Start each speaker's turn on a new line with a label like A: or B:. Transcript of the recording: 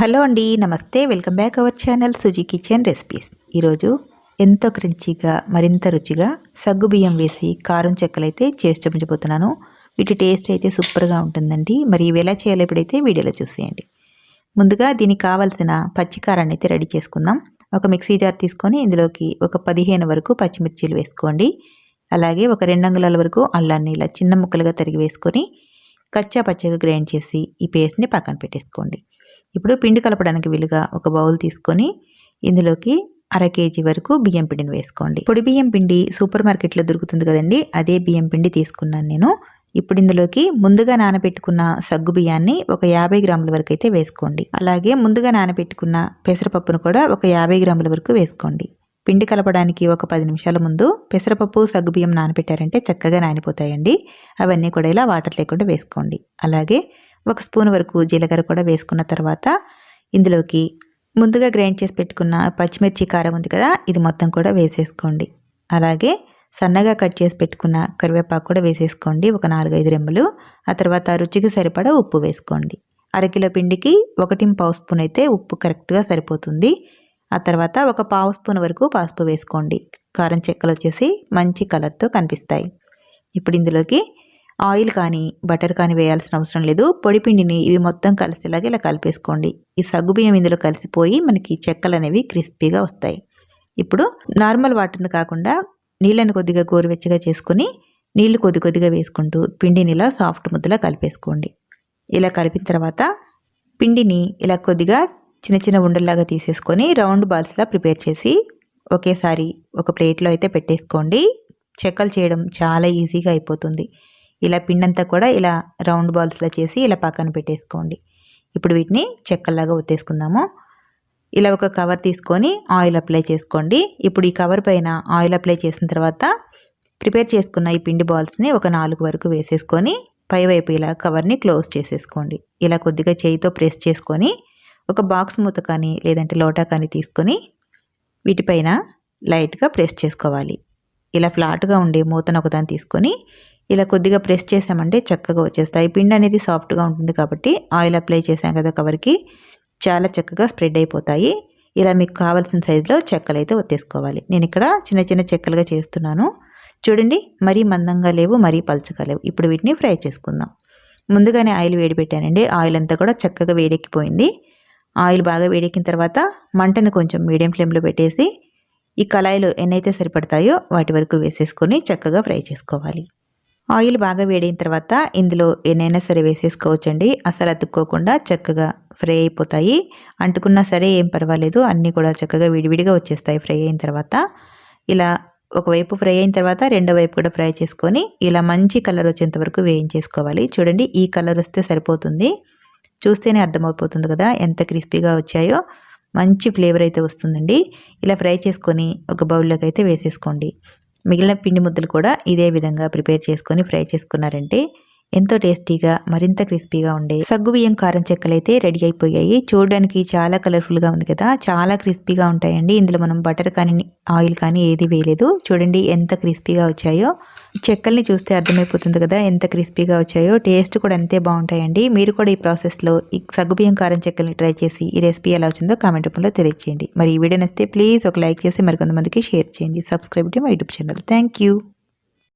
A: Hello అండి నమస్తే. Welcome back our channel Suji kitchen recipes. ఈరోజు ఎంతో క్రంచీగా మరింత రుచిగా సగ్గు బియ్యం వేసి కారం చెక్కలైతే చేసి చూపించబోతున్నాను. వీటి టేస్ట్ అయితే సూపర్గా ఉంటుందండి. మరి ఇవి ఎలా చేయాలో ఇప్పుడైతే వీడియోలో చూసేయండి. ముందుగా దీనికి కావాల్సిన పచ్చికారాన్ని అయితే రెడీ చేసుకుందాం. ఒక మిక్సీ జార్ తీసుకొని ఇందులోకి ఒక పదిహేను వరకు పచ్చిమిర్చీలు వేసుకోండి. అలాగే ఒక రెండు అంగుళాల వరకు అల్లాన్ని ఇలా చిన్న ముక్కలుగా తరిగి వేసుకొని కచ్చా పచ్చగా గ్రైండ్ చేసి ఈ పేస్ట్ని పక్కన పెట్టేసుకోండి. ఇప్పుడు పిండి కలపడానికి వీలుగా ఒక బౌల్ తీసుకొని ఇందులోకి అర కేజీ వరకు బియ్యం పిండిని వేసుకోండి. పొడి బియ్యం పిండి సూపర్ మార్కెట్లో దొరుకుతుంది కదండి అదే బియ్యం పిండి తీసుకున్నాను నేను. ఇప్పుడు ఇందులోకి ముందుగా నానబెట్టుకున్న సగ్గు బియ్యాన్ని ఒక యాభై గ్రాముల వరకు అయితే వేసుకోండి. అలాగే ముందుగా నానబెట్టుకున్న పెసరపప్పును కూడా ఒక యాభై గ్రాముల వరకు వేసుకోండి. పిండి కలపడానికి ఒక పది నిమిషాల ముందు పెసరపప్పు సగ్గుబియ్యం నానబెట్టారంటే చక్కగా నానిపోతాయండి. అవన్నీ కూడా ఇలా వాటర్ లేకుండా వేసుకోండి. అలాగే ఒక స్పూన్ వరకు జీలకర్ర కూడా వేసుకున్న తర్వాత ఇందులోకి ముందుగా గ్రైండ్ చేసి పెట్టుకున్న పచ్చిమిర్చి కారం ఉంది కదా ఇది మొత్తం కూడా వేసేసుకోండి. అలాగే సన్నగా కట్ చేసి పెట్టుకున్న కరివేపాకు కూడా వేసేసుకోండి ఒక నాలుగైదు రెమ్మలు. ఆ తర్వాత రుచికి సరిపడా ఉప్పు వేసుకోండి. అరకిలో పిండికి ఒకటి పావు స్పూన్ అయితే ఉప్పు కరెక్ట్గా సరిపోతుంది. ఆ తర్వాత ఒక పావు స్పూన్ వరకు పసుపు వేసుకోండి. కారం చెక్కలు వచ్చేసి మంచి కలర్తో కనిపిస్తాయి. ఇప్పుడు ఇందులోకి ఆయిల్ కానీ బటర్ కానీ వేయాల్సిన అవసరం లేదు. పొడిపిండిని ఇవి మొత్తం కలిసేలాగా ఇలా కలిపేసుకోండి. ఈ సగ్గుబియ్యం ఇందులో కలిసిపోయి మనకి చెక్కలు అనేవి క్రిస్పీగా వస్తాయి. ఇప్పుడు నార్మల్ వాటర్ని కాకుండా నీళ్ళని కొద్దిగా గోరువెచ్చగా చేసుకుని నీళ్ళు కొద్ది కొద్దిగా వేసుకుంటూ పిండిని ఇలా సాఫ్ట్ ముద్దలా కలిపేసుకోండి. ఇలా కలిపిన తర్వాత పిండిని ఇలా కొద్దిగా చిన్న చిన్న ఉండల్లాగా తీసేసుకొని రౌండ్ బాల్స్లా ప్రిపేర్ చేసి ఒకేసారి ఒక ప్లేట్లో అయితే పెట్టేసుకోండి. చెక్కలు చేయడం చాలా ఈజీగా అయిపోతుంది. ఇలా పిండంతా కూడా ఇలా రౌండ్ బాల్స్లో చేసి ఇలా పక్కన పెట్టేసుకోండి. ఇప్పుడు వీటిని చెక్కల్లాగా ఒత్తేసుకుందాము. ఇలా ఒక కవర్ తీసుకొని ఆయిల్ అప్లై చేసుకోండి. ఇప్పుడు ఈ కవర్ పైన ఆయిల్ అప్లై చేసిన తర్వాత ప్రిపేర్ చేసుకున్న ఈ పిండి బాల్స్ని ఒక నాలుగు వరకు వేసేసుకొని పైవైపు ఇలా కవర్ని క్లోజ్ చేసేసుకోండి. ఇలా కొద్దిగా చేయితో ప్రెస్ చేసుకొని ఒక బాక్స్ మూత కానీ లేదంటే లోటా కానీ తీసుకొని వీటిపైన లైట్గా ప్రెస్ చేసుకోవాలి. ఇలా ఫ్లాట్గా ఉండే మూతను ఒకదాన్ని తీసుకొని ఇలా కొద్దిగా ప్రెస్ చేసామంటే చక్కగా వచ్చేస్తాయి. పిండి అనేది సాఫ్ట్గా ఉంటుంది కాబట్టి ఆయిల్ అప్లై చేసాం కదా కవర్కి చాలా చక్కగా స్ప్రెడ్ అయిపోతాయి. ఇలా మీకు కావాల్సిన సైజులో చెక్కలు అయితే ఒత్తేసుకోవాలి. నేను ఇక్కడ చిన్న చిన్న చెక్కలుగా చేస్తున్నాను. చూడండి మరీ మందంగా లేవు మరీ పలుచగా లేవు. ఇప్పుడు వీటిని ఫ్రై చేసుకుందాం. ముందుగానే ఆయిల్ వేడి పెట్టానండి. ఆయిల్ అంతా కూడా చక్కగా వేడెక్కిపోయింది. ఆయిల్ బాగా వేడెక్కిన తర్వాత మంటను కొంచెం మీడియం ఫ్లేమ్లో పెట్టేసి ఈ కళాయిలో ఎన్నైతే సరిపడతాయో వాటి వరకు వేసేసుకొని చక్కగా ఫ్రై చేసుకోవాలి. ఆయిల్ బాగా వేడిన తర్వాత ఇందులో ఎన్నైనా సరే వేసేసుకోవచ్చండి. అసలు అతుక్కోకుండా చక్కగా ఫ్రై అయిపోతాయి. అంటుకున్నా సరే ఏం పర్వాలేదు. అన్నీ కూడా చక్కగా విడివిడిగా వచ్చేస్తాయి ఫ్రై అయిన తర్వాత. ఇలా ఒకవైపు ఫ్రై అయిన తర్వాత రెండో వైపు కూడా ఫ్రై చేసుకొని ఇలా మంచి కలర్ వచ్చేంత వరకు వేయించేసుకోవాలి. చూడండి ఈ కలర్ వస్తే సరిపోతుంది. చూస్తేనే అర్థమైపోతుంది కదా ఎంత క్రిస్పీగా వచ్చాయో. మంచి ఫ్లేవర్ అయితే వస్తుందండి. ఇలా ఫ్రై చేసుకొని ఒక బౌల్లోకి అయితే వేసేసుకోండి. మిగిలిన పిండి ముద్దలు కూడా ఇదే విధంగా ప్రిపేర్ చేసుకొని ఫ్రై చేసుకున్నారంటే ఎంతో టేస్టీగా మరింత క్రిస్పీగా ఉండే సగ్గు బియ్యం కారం అయితే రెడీ అయిపోయాయి. చూడడానికి చాలా కలర్ఫుల్గా ఉంది కదా. చాలా క్రిస్పీగా ఉంటాయండి. ఇందులో మనం బటర్ కానీ ఆయిల్ కానీ ఏది వేయలేదు. చూడండి ఎంత క్రిస్పీగా వచ్చాయో. చెక్కల్ని చూస్తే అర్థమైపోతుంది కదా ఎంత క్రిస్పీగా వచ్చాయో. టేస్ట్ కూడా అంతే బాగుంటాయండి. మీరు కూడా ఈ ప్రాసెస్లో ఈ సగ్గుబియ్యం కారం చెక్కల్ని ట్రై చేసి ఈ రెసిపీ ఎలా వచ్చిందో కామెంట్ రూపంలో తెలియజేయండి మరి ఈ వీడియో నచ్చితే ప్లీజ్ ఒక లైక్ చేసి మరికొంతమందికి షేర్ చేయండి. Subscribe to my YouTube channel. Thank you